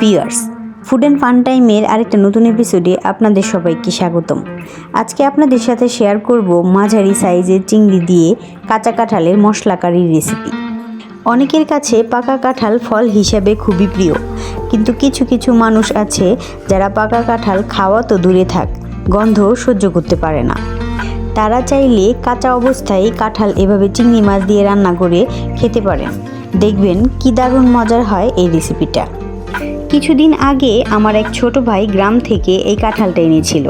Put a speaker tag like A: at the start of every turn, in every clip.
A: Pears, food and fun টাইমের আরেকটা নতুন এপিসোডে আপনাদের সবাইকে স্বাগতম। আজকে আপনাদের সাথে শেয়ার করব মাঝারি সাইজের চিংড়ি দিয়ে কাঁচা কাঁঠালের মশলা কারির রেসিপি অনেকের কাছে পাকা কাঁঠাল ফল হিসাবে খুবই প্রিয়, কিন্তু কিছু কিছু মানুষ আছে যারা পাকা কাঁঠাল খাওয়া তো দূরে থাক, গন্ধ সহ্য করতে পারে না। তারা চাইলে কাঁচা অবস্থায় কাঁঠাল এভাবে চিংড়ি মাছ দিয়ে রান্না করে খেতে পারেন। দেখবেন কি দারুণ মজার হয় এই রেসিপিটা কিছুদিন আগে আমার এক ছোট ভাই গ্রাম থেকে এই কাঁঠালটা এনেছিল।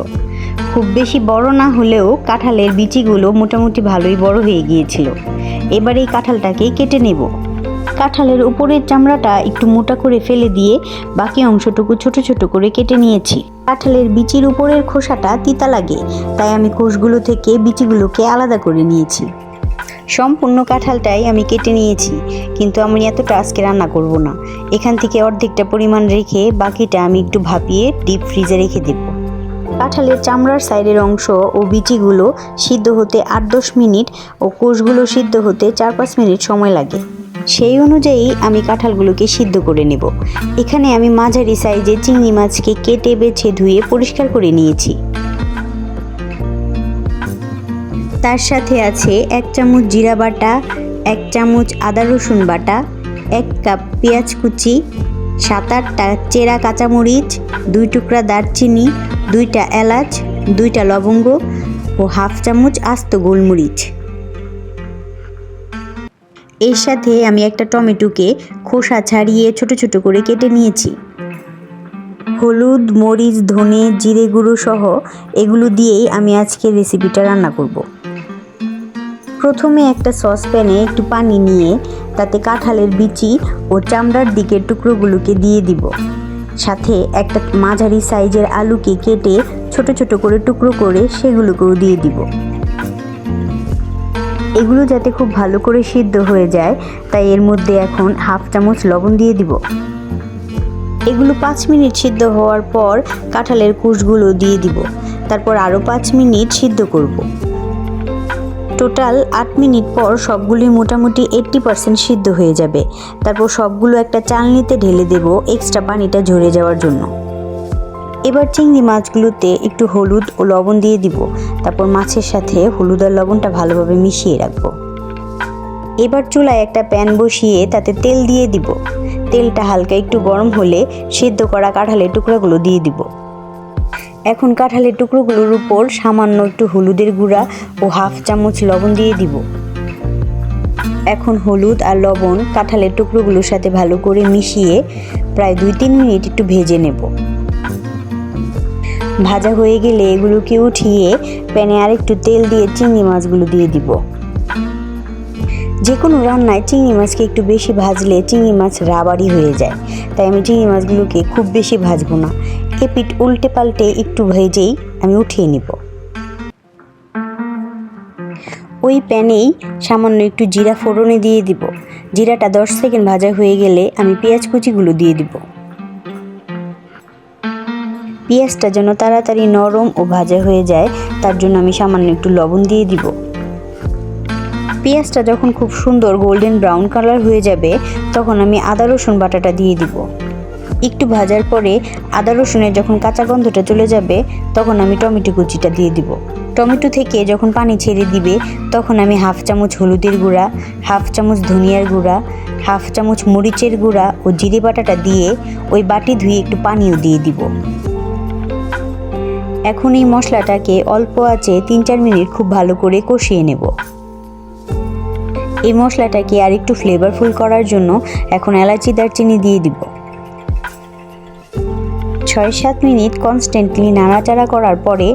A: খুব বেশি বড় না হলেও কাঁঠালের বিচিগুলো মোটামুটি ভালোই বড় হয়ে গিয়েছিল। এবার এই কাঁঠালটাকে কেটে নেব। কাঁঠালের উপরের চামড়াটা একটু মোটা করে ফেলে দিয়ে বাকি অংশটুকু ছোট ছোট করে কেটে নিয়েছি। কাঁঠালের বিচির উপরের খোসাটা তিতা লাগে, তাই আমি কোষগুলো থেকে বিচিগুলোকে আলাদা করে নিয়েছি। সম্পূর্ণ কাঁঠালটাই আমি কেটে নিয়েছি, কিন্তু আমি এতটা আজকে রান্না করব না। এখান থেকে অর্ধেকটা পরিমাণ রেখে বাকিটা আমি একটু ভাপিয়ে ডিপ ফ্রিজে রেখে দেব। কাঁঠালের চামড়ার সাইডের অংশ ও বিচিগুলো সিদ্ধ হতে আট দশ মিনিট ও কোষগুলো সিদ্ধ হতে চার পাঁচ মিনিট সময় লাগে। সেই অনুযায়ী আমি কাঁঠালগুলোকে সিদ্ধ করে নেব। এখানে আমি মাঝারি সাইজের চিংড়ি মাছকে কেটে বেছে ধুয়ে পরিষ্কার করে নিয়েছি। তার সাথে আছে এক চামচ জিরা বাটা, এক চামচ আদা রসুন বাটা, এক কাপ পেঁয়াজ কুচি, সাত আটটা চেরা কাঁচামরিচ, দুই টুকরা দারচিনি, দুইটা এলাচ, দুইটা লবঙ্গ ও হাফ চামচ আস্ত গোলমরিচ। এর সাথে আমি একটা টমেটোকে খোসা ছাড়িয়ে ছোট ছোট করে কেটে নিয়েছি। হলুদ, মরিচ, ধনে, জিরে গুঁড়ো সহ এগুলো দিয়েই আমি আজকে রেসিপিটা রান্না করব। প্রথমে একটা সসপ্যানে একটু পানি নিয়ে তাতে কাঁঠালের বিচি ও চামড়ার দিকের টুকরোগুলোকে দিয়ে দিব। সাথে একটা মাঝারি সাইজের আলুকে কেটে ছোট ছোট করে টুকরো করে সেগুলোকেও দিয়ে দিব। এগুলো যাতে খুব ভালো করে সিদ্ধ হয়ে যায়, তাই এর মধ্যে এখন হাফ চামচ লবণ দিয়ে দিব। এগুলো পাঁচ মিনিট সিদ্ধ হওয়ার পর কাঁঠালের কুশগুলো দিয়ে দিব। তারপর আরও পাঁচ মিনিট সিদ্ধ করব। টোটাল আট মিনিট পর সবগুলোই মোটামুটি এইট্টি পার্সেন্ট সিদ্ধ হয়ে যাবে। তারপর সবগুলো একটা চালনিতে ঢেলে দেব এক্সট্রা পানিটা ঝরে যাওয়ার জন্য। এবার চিংড়ি মাছগুলোতে একটু হলুদ ও লবণ দিয়ে দিব। তারপর মাছের সাথে হলুদ আর লবণটা ভালোভাবে মিশিয়ে রাখব। এবার চুলায় একটা প্যান বসিয়ে তাতে তেল দিয়ে দিব। তেলটা হালকা একটু গরম হলে সিদ্ধ করা কাঁঠালের টুকরাগুলো দিয়ে দিব। এখন কাঁঠালের টুকরোগুলোর উপর সামান্য একটু হলুদের গুঁড়া ও হাফ চামচ লবণ দিয়ে দিব। এখন হলুদ আর লবণ কাঁঠালের টুকরোগুলোর সাথে ভালো করে মিশিয়ে প্রায় দুই তিন মিনিট একটু ভেজে নেব। ভাজা হয়ে গেলে এগুলোকে উঠিয়ে প্যানে আরেকটু তেল দিয়ে চিংড়ি মাছগুলো দিয়ে দিব। যে কোনো রান্নায় চিংড়ি মাছকে একটু বেশি ভাজলে চিংড়ি মাছ রাবারি হয়ে যায়। তাই আমি চিংড়ি মাছগুলোকে খুব বেশি ভাজবো না। এপিট উল্টে পাল্টে একটু ভেজেই আমি উঠিয়ে নিব। ওই প্যানেই সামান্য একটু জিরা ফোড়নে দিয়ে দিব। জিরাটা দশ সেকেন্ড ভাজা হয়ে গেলে আমি পেঁয়াজ কুচিগুলো দিয়ে দিব। পেঁয়াজটা যেন তাড়াতাড়ি নরম ও ভাজা হয়ে যায়, তার জন্য আমি সামান্য একটু লবণ দিয়ে দিব। পেঁয়াজটা যখন খুব সুন্দর গোল্ডেন ব্রাউন কালার হয়ে যাবে, তখন আমি আদা রসুন বাটাটা দিয়ে দিব। একটু ভাজার পরে আদা রসুনের যখন কাঁচা গন্ধটা চলে যাবে, তখন আমি টমেটো কুচিটা দিয়ে দিব। টমেটো থেকে যখন পানি ছেড়ে দিবে, তখন আমি হাফ চামচ হলুদের গুঁড়া, হাফ চামচ ধনিয়ার গুঁড়া, হাফ চামচ মরিচের গুঁড়া ও জিরে বাটাটা দিয়ে ওই বাটি ধুয়ে একটু পানিও দিয়ে দিব। এখন এই মশলাটাকে অল্প আছে তিন চার মিনিট খুব ভালো করে কষিয়ে নেব। এই মশলাটাকে আর একটু ফ্লেভারফুল করার জন্য এখন এলাচি, দারচিনি দিয়ে দিব। ছয় সাত মিনিট কনস্ট্যান্টলি নাড়াচাড়া করার পরে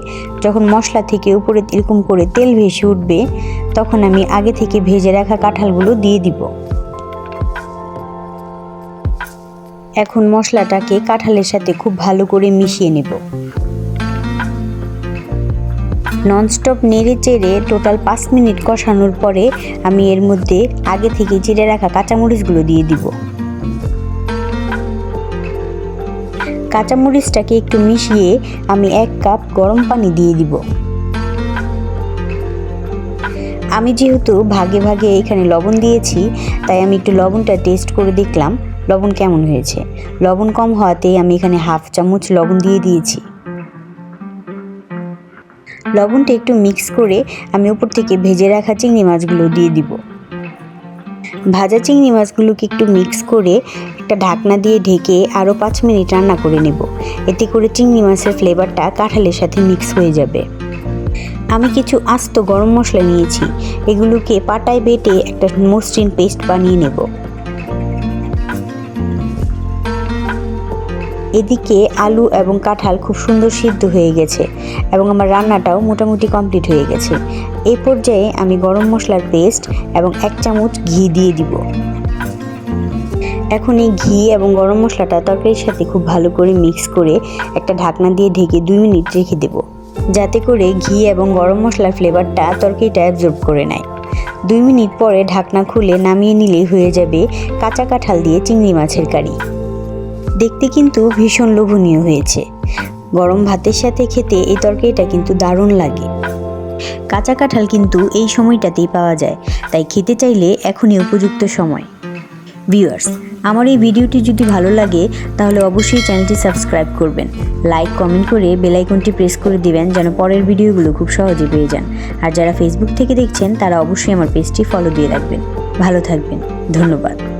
A: যখন মশলা থেকে উপরে এরকম করে তেল ভেসে উঠবে, তখন আমি আগে থেকে ভেজে রাখা কাঁঠালগুলো দিয়ে দিব। এখন মশলাটাকে কাঁঠালের সাথে খুব ভালো করে মিশিয়ে নেব। ননস্টপ নেড়ে চেড়ে টোটাল পাঁচ মিনিট কষানোর পরে আমি এর মধ্যে আগে থেকে চিড়ে রাখা কাঁচামরিচগুলো দিয়ে দিব। কাঁচামরিচটাকে একটু মিশিয়ে আমি এক কাপ গরম পানি দিয়ে দিব। আমি যেহেতু ভাগে ভাগে এখানে লবণ দিয়েছি, তাই আমি একটু লবণটা টেস্ট করে দেখলাম, লবণ কেমন হয়েছে। লবণ কম হওয়াতেই আমি এখানে হাফ চামচ লবণ দিয়ে দিয়েছি। লবণটা একটু মিক্স করে আমি উপর থেকে ভেজে রাখা চিংড়ি মাছগুলো দিয়ে দিব। ভাজা চিংড়ি মাছগুলোকে একটু মিক্স করে একটা ঢাকনা দিয়ে ঢেকে আরও পাঁচ মিনিট রান্না করে নেব। এতে করে চিংড়ি মাছের ফ্লেভারটা কাঁঠালের সাথে মিক্স হয়ে যাবে। আমি কিছু আস্ত গরম মশলা নিয়েছি। এগুলোকে পাটায় বেটে একটা মসৃণ পেস্ট বানিয়ে নেব। এদিকে আলু এবং কাঁঠাল খুব সুন্দর সিদ্ধ হয়ে গেছে এবং আমার রান্নাটাও মোটামুটি কমপ্লিট হয়ে গেছে। এই পর্যায়ে আমি গরম মশলার পেস্ট এবং এক চামচ ঘি দিয়ে দিব। এখন এই ঘি এবং গরম মশলাটা তরকারির সাথে খুব ভালো করে মিক্স করে একটা ঢাকনা দিয়ে ঢেকে দুই মিনিট রেখে দেব। যাতে করে ঘি এবং গরম মশলার ফ্লেভারটা তরকারিটা অ্যাবজর্ব করে নেয়। দুই মিনিট পরে ঢাকনা খুলে নামিয়ে নিলেই হয়ে যাবে কাঁচা কাঁঠাল দিয়ে চিংড়ি মাছের কারি। দেখতে কিন্তু ভীষণ লোভনীয় হয়েছে। গরম ভাতের সাথে খেতে এই তরকারিটা কিন্তু দারুণ লাগে। কাঁচা কাঁঠাল কিন্তু এই সময়টাতেই পাওয়া যায়, তাই খেতে চাইলে এখনই উপযুক্ত সময়। ভিউয়ার্স, আমার এই ভিডিওটি যদি ভালো লাগে, তাহলে অবশ্যই চ্যানেলটি সাবস্ক্রাইব করবেন। লাইক, কমেন্ট করে বেল আইকনটি প্রেস করে দিবেন যেন পরের ভিডিওগুলো খুব সহজে পেয়ে যান। আর যারা ফেসবুক থেকে দেখছেন, তারা অবশ্যই আমার পেজটি ফলো দিয়ে রাখবেন। ভালো থাকবেন। ধন্যবাদ।